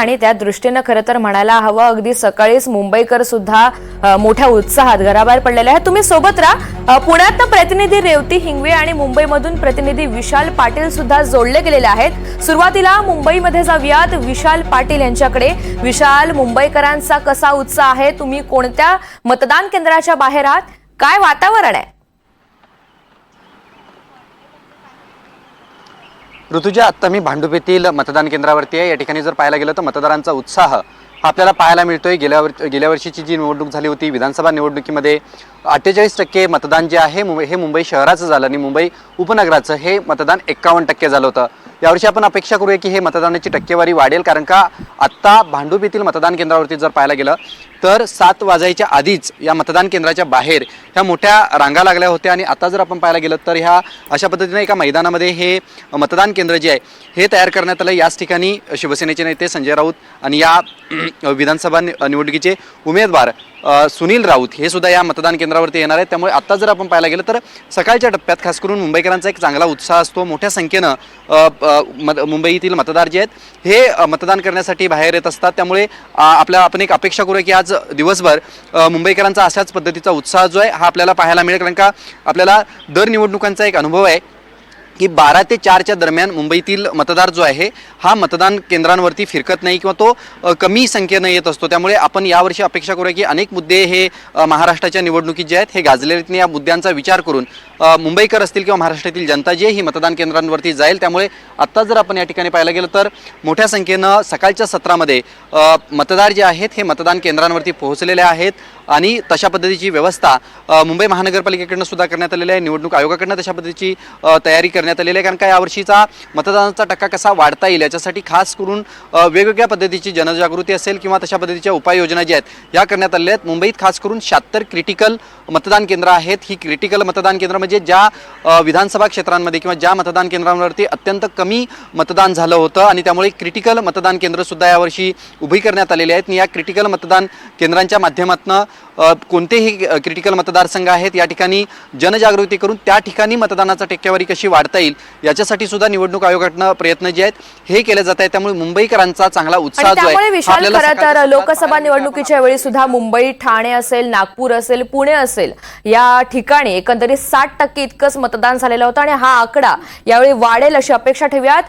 आणि त्या दृष्टीनं खरं तर म्हणायला हवं अगदी सकाळीच मुंबईकर सुद्धा मोठ्या उत्साहात घराबाहेर पडलेले आहेत. तुम्ही सोबत राहा. पुण्यात पुण्यातनं प्रतिनिधी रेवती हिंगवे आणि मुंबईमधून प्रतिनिधी विशाल पाटील सुद्धा जोडले गेलेले आहेत. सुरुवातीला मुंबईमध्ये जाऊयात. विशाल पाटील यांच्याकडे. विशाल मुंबईकरांचा कसा उत्साह आहे? तुम्ही कोणत्या मतदान केंद्राच्या बाहेर आहात? काय वातावरण आहे? ऋतुजा आत्ता मी भांडूप येथील मतदान केंद्रावरती आहे. या ठिकाणी जर पाहायला गेलं तर मतदारांचा उत्साह हा आपल्याला पाहायला मिळतोय. गेल्या वर गेल्या वर्षीची जी निवडणूक झाली होती विधानसभा निवडणुकीमध्ये अठ्ठेचाळीस टक्के मतदान जे आहे मुंबई हे मुंबई शहराचं झालं आणि मुंबई उपनगराचं हे मतदान एक्कावन्न टक्के झालं होतं. यावर्षी आपण अपेक्षा करूया की हे मतदानाची टक्केवारी वाढेल कारण का आत्ता भांडूप येथील मतदान केंद्रावरती जर पाहायला गेलं तर सात वाजायच्या आधीच या मतदान केंद्राच्या बाहेर ह्या मोठ्या रांगा लागल्या होत्या आणि आता जर आपण पाहायला गेलं तर ह्या अशा पद्धतीने एका मैदानामध्ये हे मतदान केंद्र जे आहे हे तयार करण्यात आलं. याच ठिकाणी शिवसेनेचे नेते संजय राऊत आणि या विधानसभा नि- निवडणुकीचे उमेदवार सुनील राऊत हे सुद्धा या मतदान केंद्रावरती येणार आहेत. त्यामुळे आता जर आपण पाहायला गेलं तर सकाळच्या टप्प्यात खास करून मुंबईकरांचा एक चांगला उत्साह असतो. मोठ्या संख्येनं मत- मुंबईतील मतदार जे आहेत हे मतदान करण्यासाठी बाहेर येत असतात. त्यामुळे आपल्या आपण एक अपेक्षा करूया की आज दिवसभर मुंबईकरांचा अशाच पद्धतीचा उत्साह जो आहे हा आपल्याला पाहायला मिळेल. कारण का आपल्याला दर निवडणुकांचा एक अनुभव आहे. की बारा ते चारच्या दरम्यान मुंबईतील मतदार जो आहे हा मतदान केंद्रांवरती फिरकत नाही किंवा तो कमी संख्येनं येत असतो. त्यामुळे आपण यावर्षी अपेक्षा करूया की अनेक मुद्दे हे महाराष्ट्राच्या निवडणुकीत जे आहेत हे गाजलेले या मुद्द्यांचा विचार करून मुंबईकर असतील किंवा महाराष्ट्रातील जनता जी ही मतदान केंद्रांवरती जाईल. त्यामुळे आत्ता जर आपण या ठिकाणी पाहायला गेलं तर मोठ्या संख्येनं सकाळच्या सत्रामध्ये मतदार जे आहेत हे मतदान केंद्रांवरती पोहोचलेले आहेत आणि तशा पद्धतीची व्यवस्था मुंबई महानगरपालिकेकडनं सुद्धा करण्यात आलेली आहे. निवडणूक आयोगाकडनं तशा पद्धतीची तयारी करण्यात आलेली आहे. कारण का यावर्षीचा मतदानाचा टक्का कसा वाढता येईल याच्यासाठी खास करून वेगवेगळ्या पद्धतीची जनजागृती असेल किंवा तशा पद्धतीच्या उपाययोजना ज्या आहेत या करण्यात आलेल्या आहेत. मुंबईत खास करून शहात्तर क्रिटिकल मतदान केंद्र आहेत. ही क्रिटिकल मतदान केंद्र म्हणजे ज्या विधानसभा क्षेत्रांमध्ये किंवा ज्या मतदान केंद्रांवरती अत्यंत कमी मतदान झालं होतं आणि त्यामुळे क्रिटिकल मतदान केंद्रसुद्धा यावर्षी उभी करण्यात आलेली आहेत. आणि या क्रिटिकल मतदान केंद्रांच्या माध्यमातून कोणतेही क्रिटिकल मतदारसंघ आहेत या ठिकाणी जनजागृती करून त्या ठिकाणी मतदानाचा टक्केवारी कशी वाढता येईल याच्यासाठी सुद्धा निवडणूक आयोगाकडनं प्रयत्न जे आहेत हे केले जात आहेत. त्यामुळे मुंबईकरांचा चांगला उत्साह जो आहे तर लोकसभा निवडणुकीच्या वेळी सुद्धा मुंबई ठाणे असेल नागपूर असेल पुणे असेल या ठिकाणी एकंदरीत साठ टक्के इतकंच मतदान झालेलं होतं. आणि हा आकडा यावेळी वाढेल अशी अपेक्षा ठेवूयात.